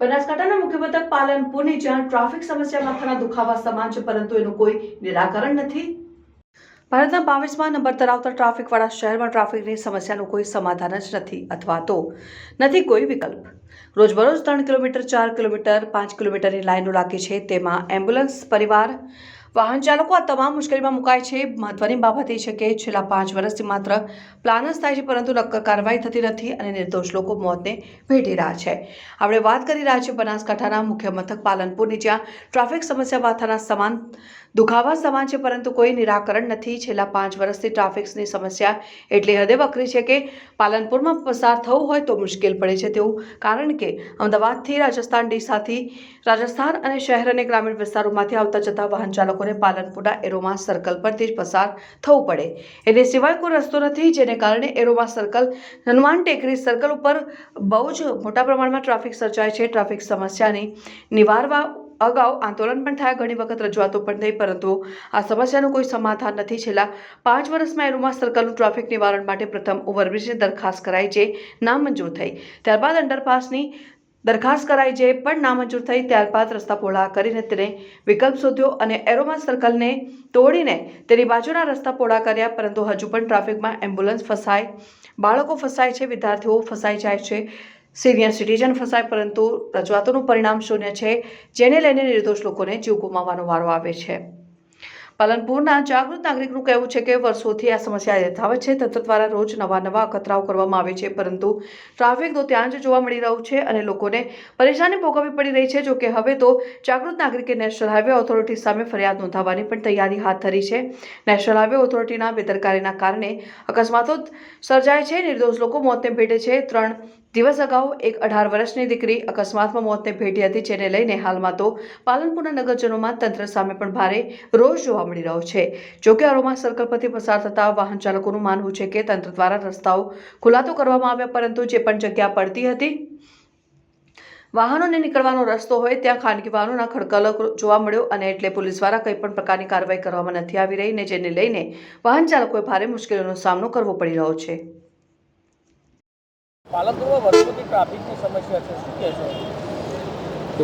બનાસકાંઠાના મુખ્ય મથક પાલનપુરની જ્યાં ટ્રાફિક સમસ્યા માથાના દુખાવા સમાન છે, પરંતુ એનું કોઈ નિરાકરણ નથી. ભારતના બાવીસમાં નંબર ધરાવતા ટ્રાફિકવાળા શહેરમાં ટ્રાફિકની સમસ્યાનું કોઈ સમાધાન જ નથી અથવા તો નથી કોઈ વિકલ્પ. રોજબરોજ ત્રણ કિલોમીટર, ચાર કિલોમીટર, પાંચ કિલોમીટરની લાઈનો લાગી છે, તેમાં એમ્બ્યુલન્સ, પરિવાર વાહન ચાલકો આ તમામ મુશ્કેલીમાં મુકાય છે. મહત્વની બાબત એ છે કે છેલ્લા પાંચ વર્ષથી માત્ર પ્લાન જ થાય છે, પરંતુ નક્કર કાર્યવાહી થતી નથી અને નિર્દોષ લોકો મોતને ભેટી રહ્યા છે. આપણે વાત કરી રહ્યા છીએ બનાસકાંઠાના મુખ્ય મથક પાલનપુરની, જ્યાં ટ્રાફિક સમસ્યા માથાના સમાન દુખાવા સમાન છે, પરંતુ કોઈ નિરાકરણ નથી. છેલ્લા પાંચ વર્ષથી ટ્રાફિક્સની સમસ્યા એટલી હદે વકરી છે કે પાલનપુરમાં પસાર થવું હોય તો મુશ્કેલ પડે છે તેવું. કારણ કે અમદાવાદથી રાજસ્થાન ડીસાથી રાજસ્થાન અને શહેર અને ગ્રામીણ વિસ્તારોમાંથી આવતા જતા વાહન ચાલકોને પાલનપુરના એરોમા સર્કલ પરથી જ પસાર થવું પડે. એટલે સિવાય કોઈ રસ્તો નથી, જેને કારણે એરોમા સર્કલ, હનુમાન ટેકરી સર્કલ ઉપર બહુ જ મોટા પ્રમાણમાં ટ્રાફિક સર્જાય છે. ટ્રાફિક સમસ્યાની નિવારવા અગાઉ આંદોલન પણ થયા ઘણી વખત રજૂઆતો પણ થઈ, પરંતુ આ સમસ્યાનું કોઈ સમાધાન નથી. છેલ્લા પાંચ વર્ષમાં એરુમા સર્કલનું ટ્રાફિક નિવારણ માટે પ્રથમ ઓવરબ્રિજની દરખાસ્ત કરાઈ જે નામંજૂર થઈ. ત્યારબાદ અંડરપાસની દરખાસ્ત કરાઈ જે પણ નામંજૂર થઈ, ત્યારબાદ રસ્તા પહોળા કરીને તેને વિકલ્પ શોધ્યો અને એરોમા સર્કલને તોડીને તેની બાજુના રસ્તા પહોળા કર્યા, પરંતુ હજુ પણ ટ્રાફિકમાં એમ્બ્યુલન્સ ફસાય, બાળકો ફસાય છે, વિદ્યાર્થીઓ ફસાઈ જાય છે. સિનિયર સિટીઝન ફસાય, પરંતુ રજૂઆતોનું પરિણામ શૂન્ય છે, જેને લઈને નિર્દોષ લોકોને જીવ ગુમાવવાનો વારો આવે છે. પાલનપુરના જાગૃત નાગરિકનું કહેવું છે કે વર્ષોથી આ સમસ્યા યથાવત છે. તંત્ર દ્વારા રોજ નવા નવા અકતરાઓ કરવામાં આવે છે, પરંતુ ટ્રાફિક તો ત્યાં જ જોવા મળી રહ્યું છે અને લોકોને પરેશાની ભોગવવી પડી રહી છે. જોકે હવે તો જાગૃત નાગરિકે નેશનલ હાઈવે ઓથોરિટી સામે ફરિયાદ નોંધાવવાની પણ તૈયારી હાથ ધરી છે. નેશનલ હાઈવે ઓથોરિટીના બેદરકારીના કારણે અકસ્માતો સર્જાય છે. નિર્દોષ લોકો મોતને ભેટે છે. ત્રણ દિવસ અગાઉ એક અઢાર વર્ષની દીકરી અકસ્માતમાં મોતને ભેટી હતી જેને લઈને હાલમાં તો પાલનપુરના નગરજનોમાં તંત્ર સામે પણ ભારે રોષ જોવા મળી રહ્યો છે. જોકે અરોમા સર્કલ પરથી પસાર થતા વાહન ચાલકોનું માનવું છે કે તંત્ર દ્વારા રસ્તાઓ ખુલ્લા તો કરવામાં આવ્યા, પરંતુ જે પણ જગ્યા પડતી હતી, વાહનોને નીકળવાનો રસ્તો હોય, ત્યાં ખાનગી વાહનોના ખડકલો જોવા મળ્યો અને એટલે પોલીસ દ્વારા કંઈ પણ પ્રકારની કાર્યવાહી કરવામાં નથી આવી રહી ને જેને લઈને વાહન ચાલકોએ ભારે મુશ્કેલીઓનો સામનો કરવો પડી રહ્યો છે.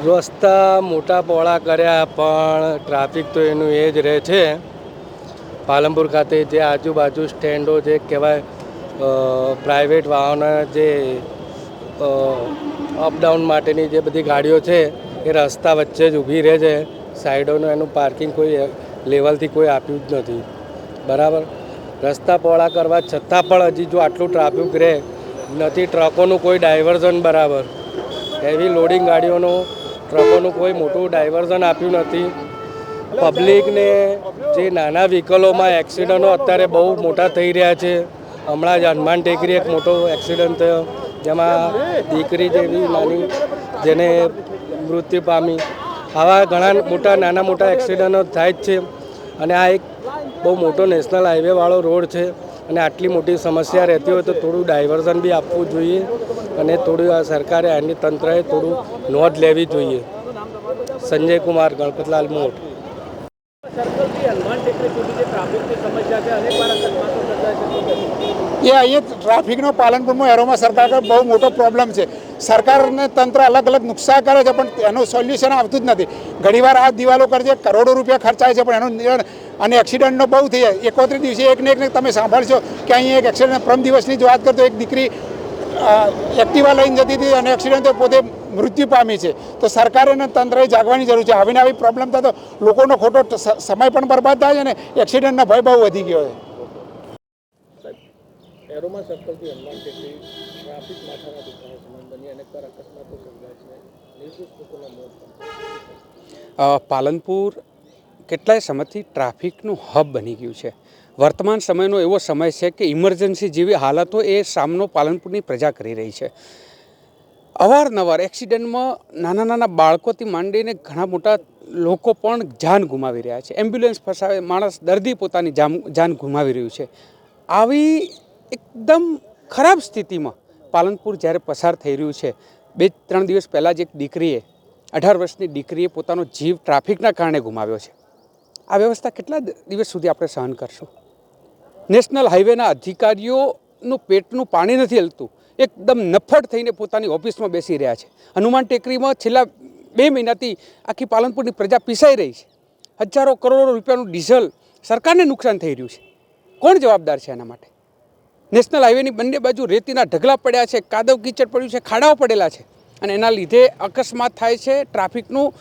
રસ્તા મોટા પહોળા કર્યા, પણ ટ્રાફિક તો એનું એ જ રહે છે. પાલનપુર ખાતે જે આજુબાજુ સ્ટેન્ડો જે કહેવાય પ્રાઇવેટ વાહનો જે અપડાઉન માટેની જે બધી ગાડીઓ છે, એ રસ્તા વચ્ચે જ ઊભી રહે છે. સાઈડોનું એનું પાર્કિંગ કોઈ લેવલથી કોઈ આપ્યું જ નથી. બરાબર? રસ્તા પહોળા કરવા છતાં પણ હજી જો આટલું ટ્રાફિક રહે નથી, ટ્રકોનું કોઈ ડાયવર્ઝન બરાબર. હેવી લોડિંગ ગાડીઓનું, ટ્રકોનું કોઈ મોટું ડાયવર્ઝન આપ્યું નથી. પબ્લિકને જે નાના વ્હીકલોમાં એક્સિડન્ટો અત્યારે બહુ મોટા થઈ રહ્યા છે. હમણાં જ હનુમાન ટેકરી એક મોટો એક્સિડન્ટ થયો, જેમાં દીકરી જેવી નાની, જેને મૃત્યુ પામી. આવા ઘણા મોટા, નાના મોટા એક્સિડન્ટો થાય જ છે. અને આ એક બહુ મોટો નેશનલ હાઈવેવાળો રોડ છે. અને આટલી મોટી સમસ્યા રહેતી હોય તો થોડું ડાયવર્ઝન બી આપવું જોઈએ અને થોડું આ સરકારે આની તંત્રએ થોડું નોંધ લેવી જોઈએ. સંજય કુમાર, ગણપતલાલ મોટ એ અહીંયા ટ્રાફિકનો પાલનપુરમાં એરોમાં સરકાર બહુ મોટો પ્રોબ્લેમ છે. સરકારને તંત્ર અલગ અલગ નુકસાન કરે છે, પણ એનું સોલ્યુશન આવતું જ નથી. ઘણીવાર આ દિવાલો કરે છે કરોડો રૂપિયા ખર્ચાય છે, પણ એનું અને એક્સિડન્ટનો બહુ થઈ જાય એકોતેર દિવસે એકને એકને એક તમે સાંભળશો કે અહીંયા એક એક્સિડન્ટ પ્રમ દિવસની જ વાત કરતો એક દીકરી એક્ટિવા લઈને જતી હતી અને એક્સિડન્ટ પોતે મૃત્યુ પામી છે. તો સરકારે અને તંત્રએ જાગવાની જરૂર છે. આવીને આવી પ્રોબ્લેમ થતો તો લોકોનો ખોટો સ- સમય પણ બરબાદ થાય છે અને એક્સિડન્ટનો ભય બહુ વધી ગયો છે. એરોમાં સર્કલથી હનુમાન ટેકરી ટ્રાફિક માથાના દુખાવા સમાન બની અનેક વાર અકસ્માતો સર્જાય છે. નિર્દોષ લોકોના મોત. પાલનપુર કેટલાય સમયથી ટ્રાફિકનું હબ બની ગયું છે. વર્તમાન સમયનો એવો સમય છે કે ઇમરજન્સી જેવી હાલતો એ સામનો પાલનપુરની પ્રજા કરી રહી છે. અવારનવાર એક્સિડન્ટમાં નાના નાના બાળકોથી માંડીને ઘણા મોટા લોકો પણ જાન ગુમાવી રહ્યા છે. એમ્બ્યુલન્સ ફસાવે, માણસ દર્દી પોતાની જાન જાન ગુમાવી રહ્યું છે. આવી એકદમ ખરાબ સ્થિતિમાં પાલનપુર જ્યારે પસાર થઈ રહ્યું છે, બે ત્રણ દિવસ પહેલાં જ એક દીકરીએ, અઢાર વર્ષની દીકરીએ પોતાનો જીવ ટ્રાફિકના કારણે ગુમાવ્યો છે. આ વ્યવસ્થા કેટલા દિવસ સુધી આપણે સહન કરશું? નેશનલ હાઈવેના અધિકારીઓનું પેટનું પાણી નથી હલતું. એકદમ નફટ થઈને પોતાની ઓફિસમાં બેસી રહ્યા છે. હનુમાન ટેકરીમાં છેલ્લા બે મહિનાથી આખી પાલનપુરની પ્રજા પીસાઈ રહી છે. હજારો કરોડો રૂપિયાનું ડીઝલ સરકારને નુકસાન થઈ રહ્યું છે. કોણ જવાબદાર છે એના માટે? નેશનલ હાઈવેની બંને બાજુ રેતીના ઢગલા પડ્યા છે, કાદવ કીચડ પડ્યું છે, ખાડાઓ પડેલા છે. અને એના લીધે અકસ્માત થાય છે, ટ્રાફિકનું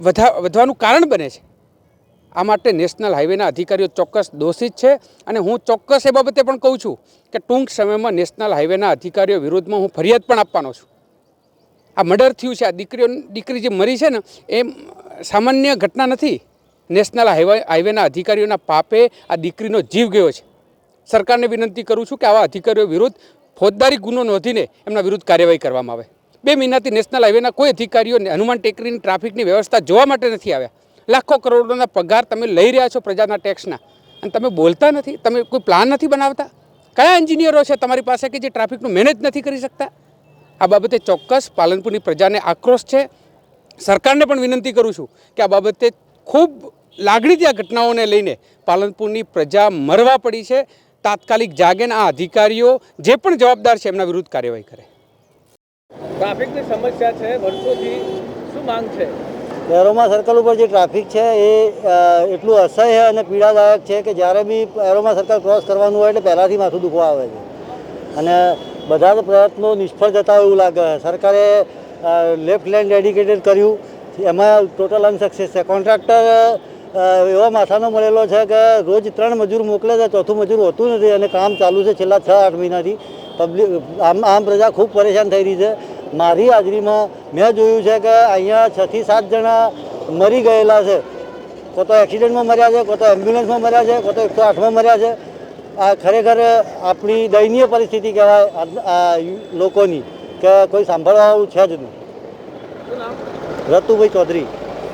વધા, વધવાનું કારણ બને છે. આ માટે નેશનલ હાઈવેના અધિકારીઓ ચોક્કસ દોષિત છે અને હું ચોક્કસ એ બાબતે પણ કહું છું કે ટૂંક સમયમાં નેશનલ હાઈવેના અધિકારીઓ વિરુદ્ધમાં હું ફરિયાદ પણ આપવાનો છું. આ મર્ડર થયું છે, આ દીકરીઓ, દીકરી જે મરી છે ને એ સામાન્ય ઘટના નથી. નેશનલ હાઈવે, હાઈવેના અધિકારીઓના પાપે આ દીકરીનો જીવ ગયો છે. સરકારને વિનંતી કરું છું કે આવા અધિકારીઓ વિરુદ્ધ ફોજદારી ગુનો નોંધીને એમના વિરુદ્ધ કાર્યવાહી કરવામાં આવે. બે મહિનાથી નેશનલ હાઈવેના કોઈ અધિકારીઓ હનુમાન ટેકરીની ટ્રાફિકની વ્યવસ્થા જોવા માટે નથી આવ્યા. લાખો કરોડોના પગાર તમે લઈ રહ્યા છો પ્રજાના ટેક્સના અને તમે બોલતા નથી, તમે કોઈ પ્લાન નથી બનાવતા? કયા એન્જિનિયરો છે તમારી પાસે કે જે ટ્રાફિકનું મેનેજ નથી કરી શકતા? આ બાબતે ચોક્કસ પાલનપુરની પ્રજાને આક્રોશ છે. સરકારને પણ વિનંતી કરું છું કે આ બાબતે ખૂબ લાગણીથી આ ઘટનાઓને લઈને પાલનપુરની પ્રજા મરવા પડી છે. તાત્કાલિક જાગેને આ અધિકારીઓ જે પણ જવાબદાર છે એમના વિરુદ્ધ કાર્યવાહી કરે. ટ્રાફિકની સમસ્યા છે, વર્ષોથી શું માંગ છે? એરોમા સર્કલ ઉપર જે ટ્રાફિક છે એ એટલું અસહ્ય અને પીડાદાયક છે કે જ્યારે બી એરોમા સર્કલ ક્રોસ કરવાનું હોય એટલે પહેલાંથી માથું દુખવા આવે છે. અને બધા જ પ્રયત્નો નિષ્ફળ જતા એવું લાગે સરકારે લેફ્ટ લેન્ડ ડેડિકેટેડ કર્યું. એમાં ટોટલ અનસક્સેસ છે. કોન્ટ્રાક્ટર એવો માથાનો મળેલો છે કે રોજ ત્રણ મજૂર મોકલે છે, ચોથું મજૂર હોતું નથી અને કામ ચાલુ છે છેલ્લા છ, આઠ મહિનાથી. પબ્લિક, આમ આમ પ્રજા ખૂબ પરેશાન થઈ રહી છે. મારી હાજરીમાં મેં જોયું છે કે અહીંયા છથી સાત જણા મરી ગયેલા છે. કોતો એક્સિડન્ટમાં મર્યા છે, કોતો એમ્બ્યુલન્સમાં મર્યા છે, કોતો એકસો આઠમાં મર્યા છે. આ ખરેખર આપણી દયનીય પરિસ્થિતિ કહેવાય આ- લોકોની કે કોઈ સાંભળવાનું છે જ નહીં. રતુભાઈ ચૌધરી.